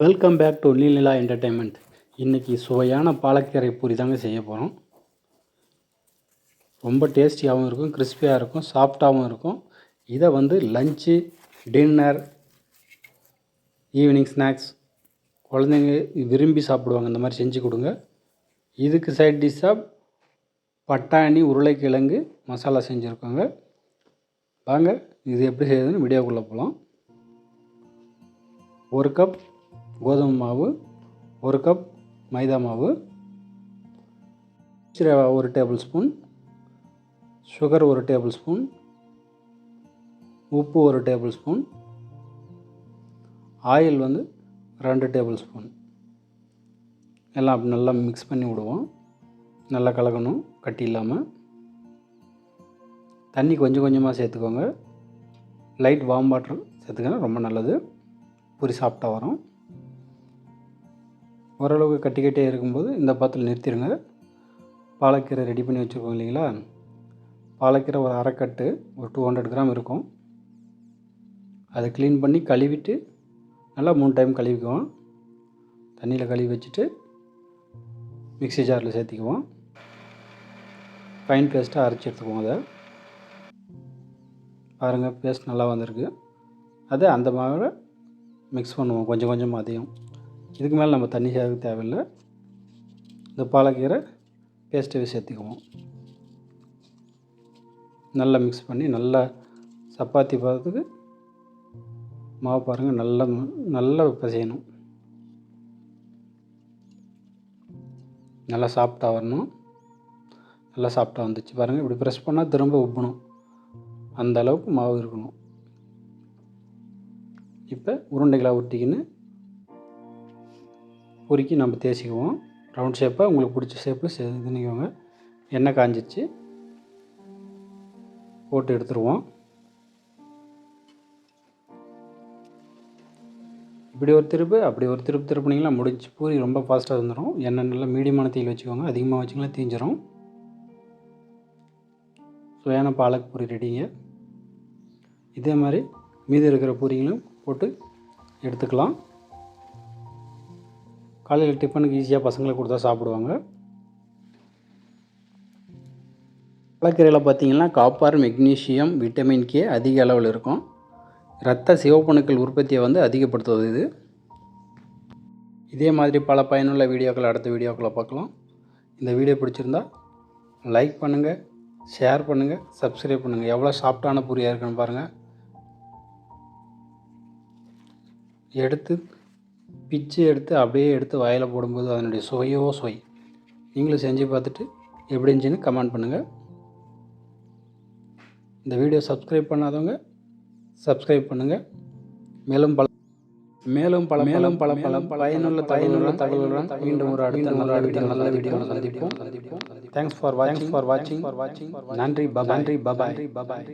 Welcome back to Neelila entertainment இன்றைக்கி சுவையான பாலக்கீரை பூரி தாங்க செய்ய போகிறோம் ரொம்ப டேஸ்டியாகவும் இருக்கும் கிறிஸ்பியாக இருக்கும் சாஃப்டாகவும் இருக்கும். இதை வந்து லஞ்சு டின்னர் ஈவினிங் ஸ்நாக்ஸ் குழந்தைங்க விரும்பி சாப்பிடுவாங்க இந்த மாதிரி செஞ்சு கொடுங்க. இதுக்கு சைட் டிஷ்ஷாக பட்டாணி உருளைக்கிழங்கு மசாலா செஞ்சுருக்கோங்க. வாங்க இது எப்படி செய்யுதுன்னு வீடியோக்குள்ளே போகலாம் ஒரு கப் கோதுமை மாவு ஒரு கப் மைதா மாவு ரவா ஒரு டேபிள் ஸ்பூன் சுகர் ஒரு டேபிள் ஸ்பூன் உப்பு ஒரு டேபிள் ஸ்பூன் ஆயில் வந்து ரெண்டு டேபிள் ஸ்பூன் எல்லாம் அப்படி நல்லா மிக்ஸ் பண்ணி விடுவோம். நல்லா கலக்கணும் கட்டி இல்லாமல் தண்ணி கொஞ்சம் கொஞ்சமாக சேர்த்துக்கோங்க. லைட் வார்ம் வாட்டர் சேர்த்துக்கணும் ரொம்ப நல்லது. பூரி சாப்பிட்டா வரும். ஓரளவுக்கு கட்டிக்கிட்டே இருக்கும்போது இந்த பாத்தில் நிறுத்திடுங்க. பாலக்கீரை ரெடி பண்ணி வச்சுருக்கோம் இல்லைங்களா? பாலக்கீரை ஒரு அரைக்கட்டு ஒரு டூ ஹண்ட்ரட் கிராம் இருக்கும். அதை க்ளீன் பண்ணி கழுவிட்டு நல்லா மூணு டைம் கழுவிக்குவோம். தண்ணியில் கழுவி வச்சுட்டு மிக்ஸி ஜாரில் சேர்த்திக்குவோம். ஃபைன் பேஸ்ட்டாக அரைச்சி எடுத்துக்குவோம் அதை. பாருங்கள் பேஸ்ட் நல்லா வந்திருக்கு. அதை அந்த மாவில் மிக்ஸ் பண்ணுவோம் கொஞ்சம் கொஞ்சமாக அதையும். இதுக்கு மேலே நம்ம தண்ணி சேர்க்க தேவையில்லை. இந்த பாலக்கீரை பேஸ்ட்டை சேர்த்துக்குவோம். நல்லா மிக்ஸ் பண்ணி நல்லா சப்பாத்தி பதத்துக்கு மாவு பாருங்கள் நல்லா நல்லா பிசையணும். நல்லா சாஃப்டாக வரணும். நல்லா சாஃப்டாக வந்துச்சு பாருங்கள் இப்படி ப்ரெஸ் பண்ணால் திரும்ப உப்பணும். அந்த அளவுக்கு மாவு இருக்கணும். இப்போ உருண்டைகளாக உருட்டிக்கின்னு பொறுக்கி நம்ம தேய்ச்சிக்குவோம் ரவுண்ட் ஷேப்பாக உங்களுக்கு பிடிச்ச ஷேப்பில் சே எண்ணெய் காஞ்சிச்சு போட்டு எடுத்துருவோம். இப்படி ஒரு திருப்பு அப்படி ஒரு திருப்பு திருப்பினீங்களா முடிஞ்சு பூரி ரொம்ப ஃபாஸ்ட்டாக வந்துடும் எண்ணெய் நல்லா மீடியமான தீயில் வச்சுக்கோங்க. அதிகமாக வச்சிங்களா தீஞ்சிரும். சுவையான பாலக் பூரி ரெடிங்க. இதே மாதிரி மீதி இருக்கிற பூரிகளும் போட்டு எடுத்துக்கலாம். காலையில் டிஃபனுக்கு ஈஸியாக பசங்களுக்கு கொடுத்தா சாப்பிடுவாங்க. பழக்கீரையில் பார்த்தீங்கன்னா காப்பர் மெக்னீஷியம் விட்டமின் கே அதிக அளவில் இருக்கும். இரத்த சிவப்பணுக்கள் உற்பத்தியை வந்து அதிகப்படுத்துவது இது. இதே மாதிரி பல பயனுள்ள வீடியோக்களை அடுத்த வீடியோக்களை பார்க்கலாம். இந்த வீடியோ பிடிச்சிருந்தா லைக் பண்ணுங்கள் ஷேர் பண்ணுங்கள் சப்ஸ்கிரைப் பண்ணுங்கள் எவ்வளோ சாஃப்டான பொரியாக இருக்குன்னு பாருங்கள் எடுத்து பிச்சு எடுத்து அப்படியே எடுத்து வாயில் போடும்போது அதனுடைய சுவையோ சுவை. நீங்களும் செஞ்சு பார்த்துட்டு எப்படி இருந்துச்சுன்னு கமெண்ட் பண்ணுங்கள் இந்த வீடியோ சப்ஸ்கிரைப் பண்ணாதவங்க சப்ஸ்கிரைப் பண்ணுங்கள் மேலும் பல மேலும் பல மேலும் பல பல பயனுள்ள பயனுள்ள தகவலுடன் மீண்டும் ஒரு அடுத்த நல்ல வீடியோ நல்ல வீடியோ சந்திப்போம். தேங்க்ஸ் ஃபார் வாட்சிங் ஃபார் வாட்சிங் ஃபார் வாட்சிங் நன்றி. பபாய் நன்றி. Bye bye bye bye